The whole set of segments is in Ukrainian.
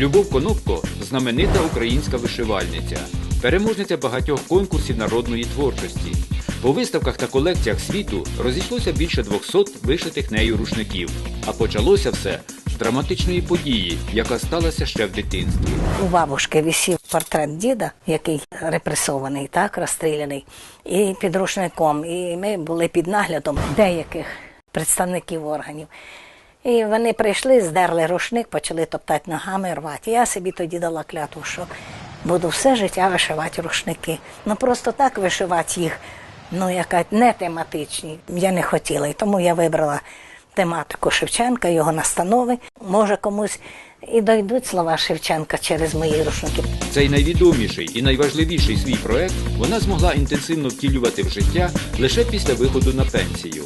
Любов Конопко знаменита українська вишивальниця, переможниця багатьох конкурсів народної творчості. По виставках та колекціях світу розійшлося більше 200 вишитих нею рушників. А почалося все з драматичної події, яка сталася ще в дитинстві. У бабушки висів портрет діда, який репресований, так, розстріляний, і під рушником. І ми були під наглядом деяких представників органів. І вони прийшли, здерли рушник, почали топтати ногами, рвати. Я собі тоді дала клятву, що буду все життя вишивати рушники. Ну просто так вишивати їх, ну яка не тематичні. Я не хотіла. І тому я вибрала тематику Шевченка, його настанови. Може комусь і дойдуть слова Шевченка через мої рушники. Цей найвідоміший і найважливіший свій проект вона змогла інтенсивно втілювати в життя лише після виходу на пенсію.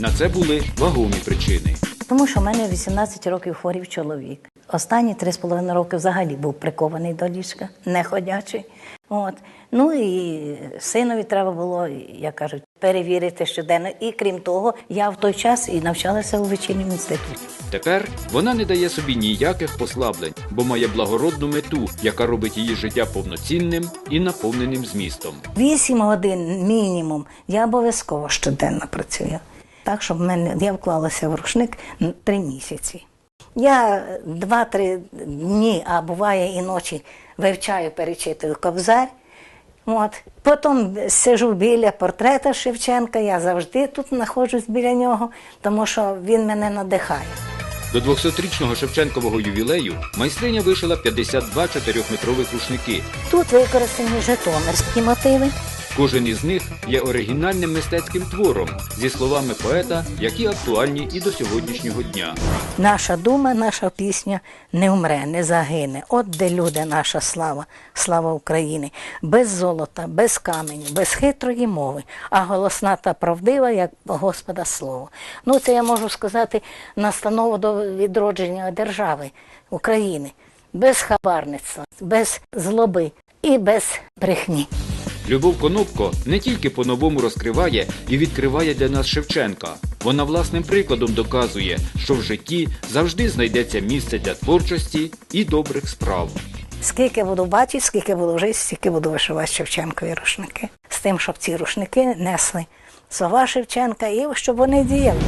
На це були вагомі причини. Тому що в мене 18 років хворів чоловік. Останні 3,5 роки взагалі був прикований до ліжка, не ходячий. От. Ну і синові треба було, як кажуть, перевірити щоденно. І крім того, я в той час і навчалася у вечірньому інституті. Тепер вона не дає собі ніяких послаблень, бо має благородну мету, яка робить її життя повноцінним і наповненим змістом. 8 годин мінімум я обов'язково щоденно працюю. Так, щоб мене я вклалася в рушник три місяці. Я два-три дні, а буває і ночі, вивчаю, перечитую кобзар. От. Потім сижу біля портрета Шевченка, я завжди тут знаходжусь біля нього, тому що він мене надихає. До 200-річного Шевченкового ювілею майстриня вишила 52 4-метрових рушники. Тут використані житомирські мотиви. Кожен із них є оригінальним мистецьким твором зі словами поета, які актуальні і до сьогоднішнього дня. Наша дума, наша пісня не вмре, не загине. От де люди, наша слава, слава України. Без золота, без каменю, без хитрої мови, а голосна та правдива, як Господа слово. Ну, це я можу сказати настанову до відродження держави України. Без хабарництва, без злоби і без брехні. Любов Конопко не тільки по-новому розкриває і відкриває для нас Шевченка. Вона власним прикладом доказує, що в житті завжди знайдеться місце для творчості і добрих справ. Скільки буду бачити, скільки буду жити, стільки буду вишивати Шевченкові рушники. З тим, щоб ці рушники несли слова Шевченка і щоб вони діяли.